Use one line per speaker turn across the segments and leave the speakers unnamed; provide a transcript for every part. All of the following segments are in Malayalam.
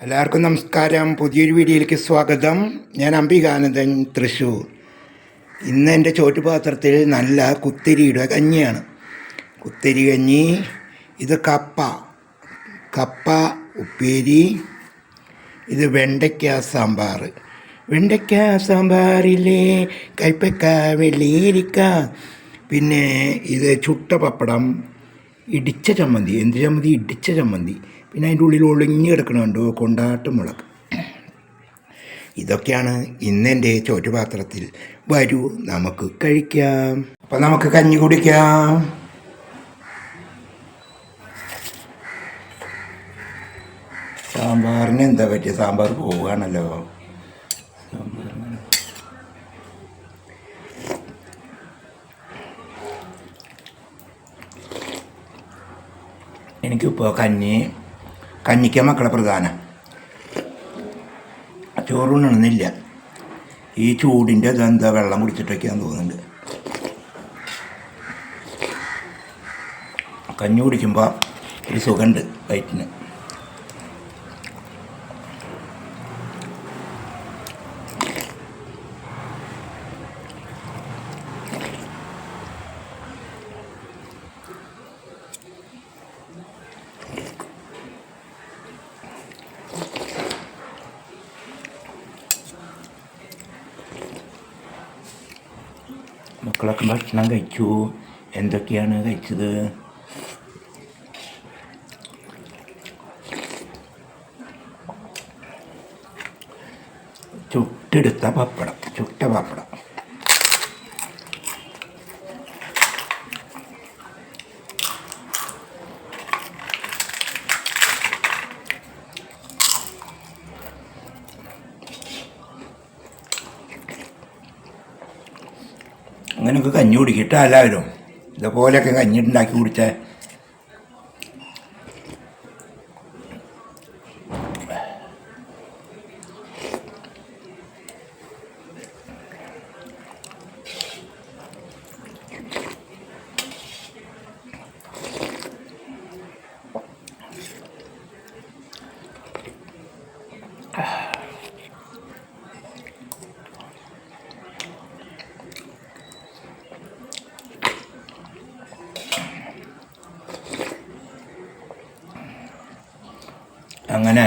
എല്ലാവർക്കും നമസ്കാരം. പുതിയൊരു വീഡിയോയിലേക്ക് സ്വാഗതം. ഞാൻ അംബികാനന്ദൻ തൃശ്ശൂർ ഇന്ന് എന്റെ ചോറ്റുപാത്രത്തിൽ നല്ല കുത്തിരിയുടെ കഞ്ഞിയാണ്. കുത്തിരി കഞ്ഞി ഇത് കപ്പ. കപ്പ ഉപ്പേരി ഇത് വെണ്ടയ്ക്ക സാമ്പാർ. വെണ്ടയ്ക്ക സാമ്പാറിലെ കൈപ്പക്ക വെള്ളീരിക്ക പിന്നെ ഇത് ചുട്ട പപ്പടം ഇടിച്ച ചമ്മന്തി. എന്ത് ചമ്മന്തി? ഇടിച്ച ചമ്മന്തി. പിന്നെ അതിന്റെ ഉള്ളിൽ ഒളിഞ്ഞു കൊണ്ടാട്ട മുളക്. ഇതൊക്കെയാണ് ഇന്നെന്റെ ചോറ്റുപാത്രത്തിൽ. വരൂ നമുക്ക് കഴിക്കാം. അപ്പം നമുക്ക് കഞ്ഞി കുടിക്കാം. സാമ്പാറിന് എന്താ പറ്റിയ? സാമ്പാർ പോവുകയാണല്ലോ. സാമ്പാറിന് എനിക്കിപ്പോൾ കഞ്ഞി? കഞ്ഞിക്ക മക്കളെ പ്രധാനം. ചോറുണ്ണണമെന്നില്ല ഈ ചൂടിന്റെ ദന്ത വെള്ളം കുടിച്ചിട്ടൊക്കെയാന്ന് തോന്നുന്നുണ്ട്. കഞ്ഞി കുടിക്കുമ്പോൾ ഒരു സുഖമുണ്ട് വയറ്റിന്. മക്കളൊക്കെ ഭക്ഷണം കഴിച്ചു. എന്തൊക്കെയാണ് കഴിച്ചത്? ചുട്ടെടുത്ത പപ്പടം ചുട്ട പപ്പടം. അങ്ങനെയൊക്കെ കഞ്ഞി കുടിക്കട്ടെ എല്ലാവരും. ഇതുപോലെയൊക്കെ കഞ്ഞി ഉണ്ടാക്കി കുടിച്ചേ. അങ്ങനെ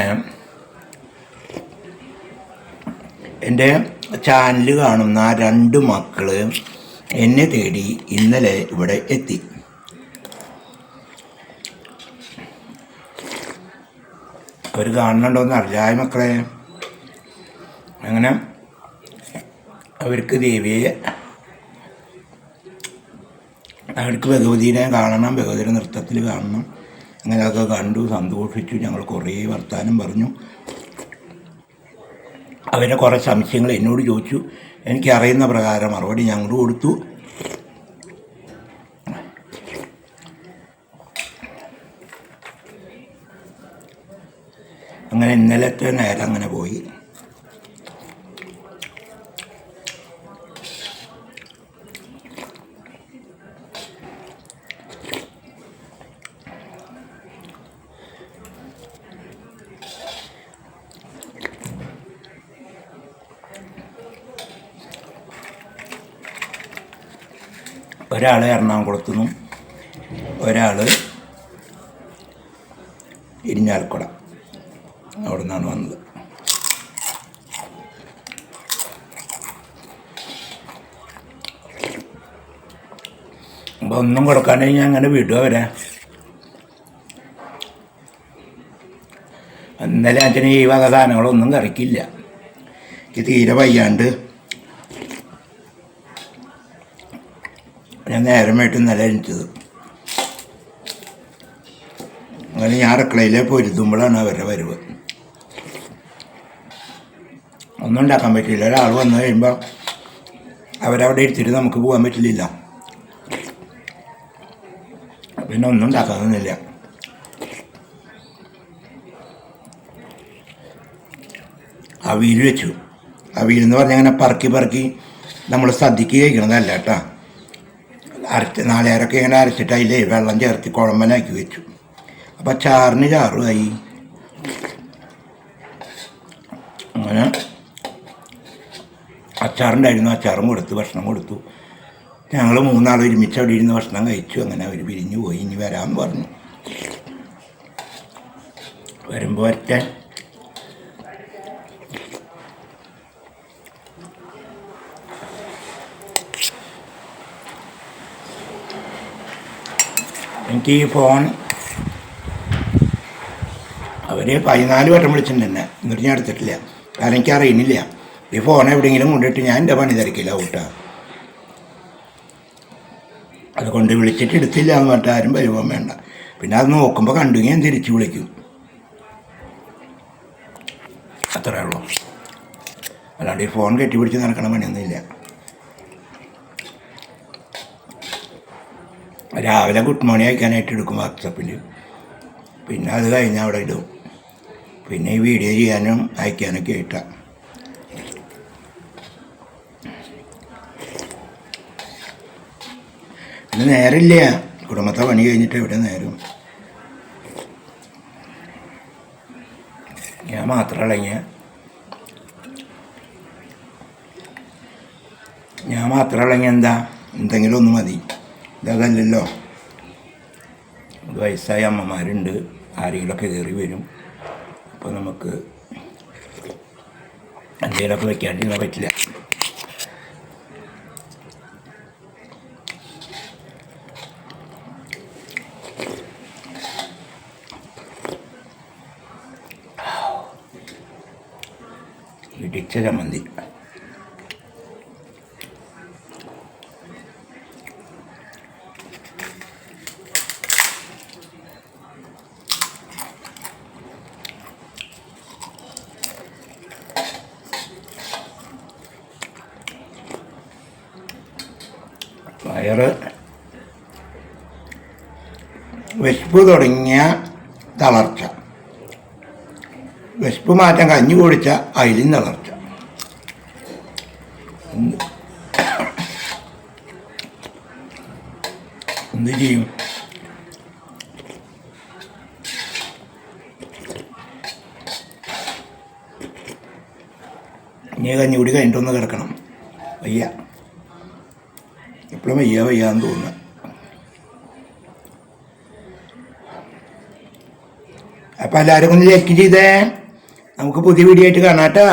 എന്റെ ചാനൽ കാണുന്ന രണ്ട് മക്കൾ എന്നെ തേടി ഇന്നലെ ഇവിടെ എത്തി. അവർ കാണുന്നുണ്ടോയെന്ന് അറിയായ മക്കളെ? അങ്ങനെ അവർക്ക് ദേവിയെ അവർക്ക് ഭഗവതിനെ കാണണം ഭഗവതിയുടെ നൃത്തത്തിൽ കാണണം. അങ്ങനെയൊക്കെ കണ്ടു സന്തോഷിച്ചു ഞങ്ങൾ കുറേ വർത്തമാനം പറഞ്ഞു. അവരെ കുറേ സംശയങ്ങൾ എന്നോട് ചോദിച്ചു. എനിക്കറിയുന്ന പ്രകാരം മറുപടി ഞങ്ങൾ കൊടുത്തു. അങ്ങനെ ഇന്നലത്തെ നേരം അങ്ങനെ പോയി. ഒരാൾ എറണാകുളത്തു നിന്നും ഒരാൾ ഇരിഞ്ഞാലക്കുട അവിടെ നിന്നാണ് വന്നത്. അപ്പോൾ ഒന്നും കൊടുക്കാണ്ട് ഞാൻ അങ്ങനെ വിടുക വരാം ഇന്നലെ അച്ഛന് ഈ വക സാധനങ്ങളൊന്നും കറിക്കില്ല. എനിക്ക് തീരെ വയ്യാണ്ട് നേരമായിട്ട് നില എണിച്ചത് അങ്ങനെ ഞാൻ അടുക്കളയിലെ പൊരുതുമ്പോഴാണ് അവരുടെ വരവ്. ഒന്നും ഉണ്ടാക്കാൻ പറ്റില്ല ഒരാൾ വന്നു കഴിയുമ്പോൾ അവരവിടെ എടുത്തിട്ട് നമുക്ക് പോകാൻ പറ്റില്ല പിന്നെ ഒന്നും ഉണ്ടാക്കാനൊന്നുമില്ല. അവിയിൽ വെച്ചു. അവിയിൽ എന്ന് പറഞ്ഞാൽ അങ്ങനെ പറക്കി പറക്കി നമ്മൾ സദ്യക്ക് കഴിക്കണതല്ല കേട്ടോ. അരച്ച് നാളികേരമൊക്കെ ഇങ്ങനെ അരച്ചിട്ട് അതിൽ വെള്ളം ചേർത്ത് കുഴമ്പനാക്കി വെച്ചു. അപ്പം ചാറിന് ചാറുമായി അങ്ങനെ അച്ചാറുണ്ടായിരുന്നു. അച്ചാറും കൊടുത്തു ഭക്ഷണം കൊടുത്തു. ഞങ്ങൾ മൂന്നാൾ ഒരുമിച്ച് അവിടെ ഇരുന്ന് ഭക്ഷണം കഴിച്ചു. അങ്ങനെ അവർ പിരിഞ്ഞു പോയി. ഇനി വരാമെന്ന് പറഞ്ഞു. വരുമ്പോൾ വരട്ടെ. എനിക്ക് ഈ ഫോൺ അവർ പതിനാല് വട്ടം വിളിച്ചിട്ടുണ്ട് എന്നെ. എന്നിട്ട് ഞാൻ എടുത്തിട്ടില്ല. കാരണം എനിക്ക് അറിയുന്നില്ല. ഈ ഫോൺ എവിടെയെങ്കിലും കൊണ്ടിട്ട് ഞാൻ എന്റെ പണി തിരക്കില്ല കൂട്ടാ. അതുകൊണ്ട് വിളിച്ചിട്ട് എടുത്തില്ല എന്ന് പറഞ്ഞിട്ട് ആരും വരുവാൻ വേണ്ട. പിന്നെ അത് നോക്കുമ്പോൾ കണ്ടു ഞാൻ തിരിച്ചു വിളിക്കും. അത്രേ ഉള്ളൂ. അല്ലാണ്ട് ഈ ഫോൺ കെട്ടിപ്പിടിച്ച് നടക്കണ പണിയൊന്നുമില്ല. രാവിലെ ഗുഡ് മോർണിംഗ് അയക്കാനായിട്ട് എടുക്കും വാട്സപ്പിൽ. പിന്നെ അത് കഴിഞ്ഞ് അവിടെ ഇടും. പിന്നെ ഈ വീഡിയോ ചെയ്യാനും അയക്കാനൊക്കെ ആയിട്ടാണ് പിന്നെ നേരമില്ല. കുടുംബത്തെ പണി കഴിഞ്ഞിട്ട് എവിടെ നേരം. ഞാൻ മാത്രം ഇളങ്ങിയ ഞാൻ മാത്രം ഇളങ്ങിയ എന്താ? എന്തെങ്കിലും ഒന്ന് മതി. ഇതല്ലല്ലോ. വയസ്സായ അമ്മമാരുണ്ട്. ആരെങ്കിലുമൊക്കെ കയറി വരും. അപ്പോൾ നമുക്ക് എന്തെങ്കിലുമൊക്കെ വെക്കാണ്ടിരുന്നാൽ പറ്റില്ല. ഇടിച്ച ചമ്മന്തി. വയറ് വിശപ്പ് തുടങ്ങിയ തളർച്ച. വിശപ്പ് മാറ്റം കഞ്ഞി കുടിച്ച അതിലും തളർച്ച. എന്ത് ചെയ്യും? ഇനി കഞ്ഞി കൂടി കഴിഞ്ഞിട്ടൊന്ന് കിടക്കണം. വയ്യ. എപ്പോഴും വയ്യ വയ്യാന്ന് തോന്നുന്നു അപ്പം എല്ലാവരും ഒന്ന് ലൈക്ക് ചെയ്തേ. നമുക്ക് പുതിയ വീഡിയോ ആയിട്ട് കാണാം കേട്ടോ.